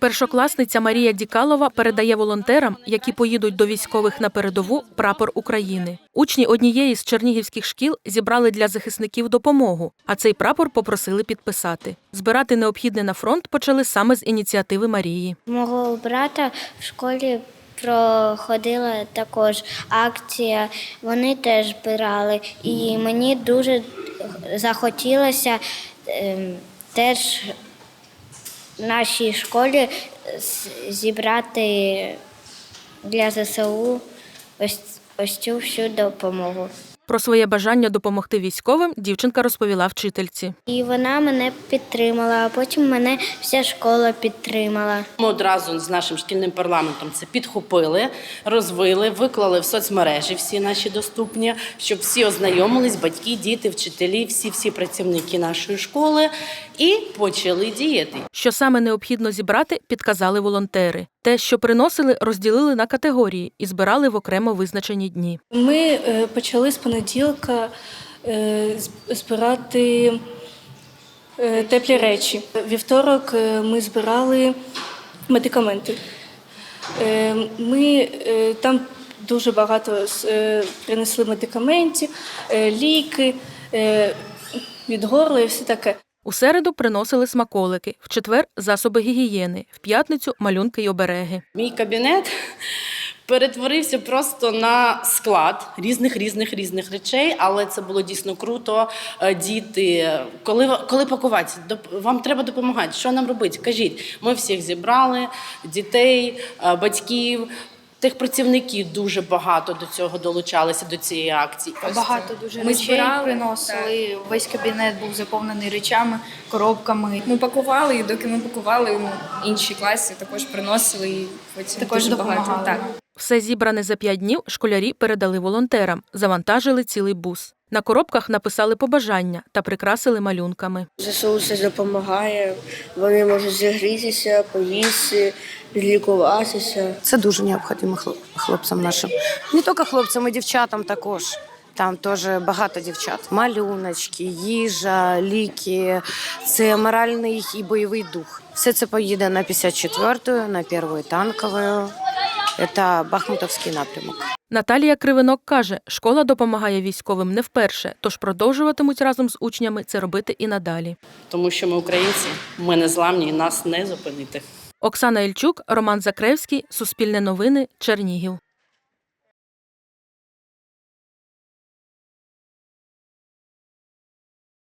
Першокласниця Марія Дікалова передає волонтерам, які поїдуть до військових на передову, прапор України. Учні однієї з чернігівських шкіл зібрали для захисників допомогу, а цей прапор попросили підписати. Збирати необхідне на фронт почали саме з ініціативи Марії. Мого брата в школі проходила також акція. Вони теж збирали, і мені дуже захотілося ем, теж нашій школі зібрати для ЗСУ ось, ось цю всю допомогу. Про своє бажання допомогти військовим дівчинка розповіла вчительці. І вона мене підтримала, а потім мене вся школа підтримала. Ми одразу з нашим шкільним парламентом це підхопили, розвили, виклали в соцмережі всі наші доступні, щоб всі ознайомились, батьки, діти, вчителі, всі всі працівники нашої школи і почали діяти. Що саме необхідно зібрати, підказали волонтери. Те, що приносили, розділили на категорії і збирали в окремо визначені дні. Ми е, почали з понеділка е, збирати е, теплі речі. Вівторок ми збирали медикаменти. Ми там дуже багато принесли медикаментів, ліки від горла і все таке. У середу приносили смаколики, в четвер засоби гігієни, в п'ятницю малюнки й обереги. Мій кабінет перетворився просто на склад різних різних різних речей, але це було дійсно круто. Е, Діти, коли коли пакувати, вам треба допомагати. Що нам робити? Кажіть, ми всіх зібрали, дітей, е, батьків. Тих працівників дуже багато до цього долучалися до цієї акції. Багато дуже Ми речей збирали, приносили. Весь кабінет був заповнений речами, коробками. Ми пакували, і доки ми пакували, ну, інші класи також приносили і потім Також дуже багато. Так. Все зібране за п'ять днів школярі передали волонтерам, завантажили цілий бус. На коробках написали побажання та прикрасили малюнками. ЗСУ все допомагає, вони можуть зігрітися, поїсти, лікуватися. Це дуже необхідно хлоп- хлопцям нашим. Не тільки хлопцям, і дівчатам також. Там теж багато дівчат. Малюночки, їжа, ліки, це моральний і бойовий дух. Все це поїде на 54-ю, на 1-ю танкову. Це Бахмутовський напрямок. Наталія Кривинок каже, школа допомагає військовим не вперше, тож продовжуватимуть разом з учнями це робити і надалі. Тому що ми українці, ми не зламні, і нас не зупинити. Оксана Ільчук, Роман Закревський, Суспільне новини, Чернігів.